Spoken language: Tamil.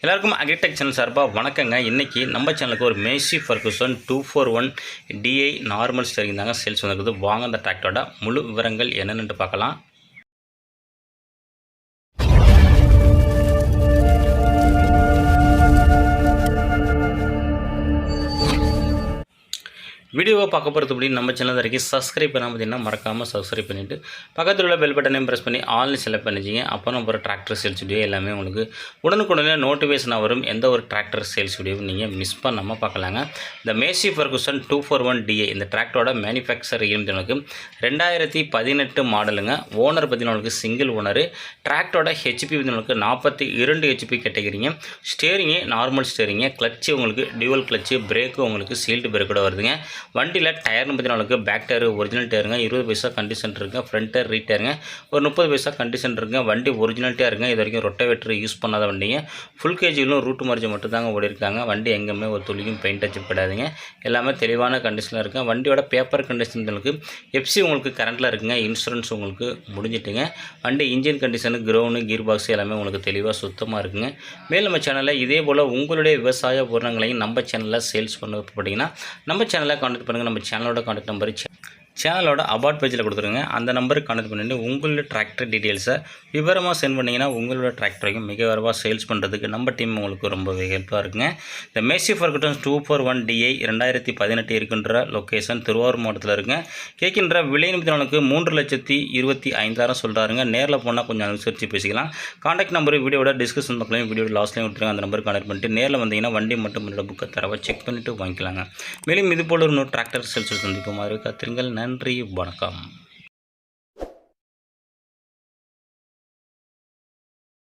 எல்லாருக்கும் அக்ரிடெக் சேனல் சார்பாக வணக்கங்க. இன்றைக்கி நம்ம சேனலுக்கு ஒரு Massey Ferguson two four one DI normal steering தாங்க சேல்ஸ் வந்துருக்குது. வாங்க அந்த டிராக்டரோட முழு விவரங்கள் என்னென்னு பார்க்கலாம். வீடியோவை பார்க்க போகிறது அப்படின்னு நம்ம சேனல் வரைக்கும் சப்ஸ்கிரைப் பண்ணாமல் பார்த்தீங்கன்னா மறக்காமல் சப்ஸ்கிரைப் பண்ணிவிட்டு பக்கத்தில் உள்ள பெல் பட்டனையும் ப்ரெஸ் பண்ணி ஆன்லைன் செலக்ட் பண்ணிச்சிங்க அப்போ நம்ம ஒரு டிராக்டர் சேல்ஸ் வீடியோ எல்லாமே உங்களுக்கு உடனுக்குடனே நோட்டிஃபிகேஷன் வரும். எந்த ஒரு டிராக்டர் சேல்ஸ் வீடியோவும் நீங்கள் மிஸ் பண்ணாமல் பார்க்கலாங்க. இந்த Massey Ferguson two four one DA இந்த டிராக்டரோட மேனுஃபேக்சர் இருந்தவனுக்கு ரெண்டாயிரத்தி பதினெட்டு மாடலுங்க ஓனர் பார்த்தீங்கன்னா சிங்கிள் ஓனரு டிராக்டரோட ஹெச்பி பார்த்தீங்கன்னா நாற்பத்தி இரண்டு ஹெச்பி கேட்டகிரிங்க. ஸ்டேரிங்கு நார்மல் ஸ்டேரிங்க கிளச்சு உங்களுக்கு டியூவல் கிளச்சு பிரேக்கு உங்களுக்கு சீல்டு பிரேக்கோட வருதுங்க. வண்டியில் டயர்னு பார்த்தீங்கன்னா பேக் டயர் ஒரிஜினல் டயருங்க இருபது பைசா கண்டிஷன் இருக்குங்க ஃப்ரண்ட் டயர் ரீட்டயருங்க ஒரு முப்பது பைசா கண்டிஷன் இருக்குங்க வண்டி ஒரிஜினல் இருங்க இது வரைக்கும் ரொட்டவேட்டர் யூஸ் பண்ணாத வண்டிங்க. ஃபுல் கேஜிலும் ரூட் மார்ஜ் மட்டும் தாங்க ஓடிருக்காங்க. வண்டி எங்கேயுமே ஒரு துளியும் பெயிண்ட் அடிச்சு எல்லாமே தெளிவான கண்டிஷனில் இருக்குங்க வண்டியோட பேப்பர் கண்டிஷனுக்கு எஃப்சி உங்களுக்கு கரண்ட்டில் இருக்குங்க. இன்சூரன்ஸ் உங்களுக்கு முடிஞ்சிட்டுங்க. வண்டி engine condition ground gear box எல்லாமே உங்களுக்கு தெளிவாக சுத்தமாக இருக்குங்க. மேலும் நம்ம சேனலில் இதே போல் உங்களுடைய விவசாய பொருளங்களையும் நம்ம சேனலில் சேல்ஸ் பண்ண போட்டிங்கன்னா நம்ம சேனலில் கான்டாக்ட் பண்ணுங்கள் நம்ம சேனலோட காண்டாக்ட் நம்பர் சேனலோட அபார்ட் பேஜில் கொடுத்துருங்க. அந்த நம்பருக்கு கனெக்ட் பண்ணிட்டு உங்களோட டிராக்டர் டீட்டெயில்ஸை விவரமாக சென்ட் பண்ணிங்கன்னா உங்களோட டிராக்டரையும் மிக விரைவாக சேல்ஸ் பண்ணுறதுக்கு நம்ம டீம் உங்களுக்கு ரொம்பவே ஹெல்ப்பாக இருக்குங்க. இந்த Massey Ferguson two four one DI ரெண்டாயிரத்தி பதினெட்டு இருக்கின்ற லொக்கேஷன் திருவாரூர் மாவட்டத்தில் இருக்குங்க. கேட்கின்ற விலை நிமிடங்களுக்கு மூன்று லட்சத்தி இருபத்தி ஐந்தாயிரம் சொல்கிறாருங்க நேரில் போனால் கொஞ்சம் அனுசரித்து பேசிக்கலாம். கான்டாக்ட் நம்பர் வீடியோட டிஸ்கிரிப்ஷன் பக்கலையும் வீடியோ லாஸ்ட்லையும் கொடுத்துருங்க. அந்த நம்பருக்கு கனெக்ட் பண்ணிட்டு நேரில் வந்தீங்கன்னா வண்டி மட்டும் என்னோட புக்கை தரவை செக் பண்ணிவிட்டு வாங்கிக்கலாங்க. மேலும் இது போல ஒரு டிராக்டர் சேல்ஸ் சந்திப்பு மாதிரி காத்திருங்கள். நன்றி வணக்கம்.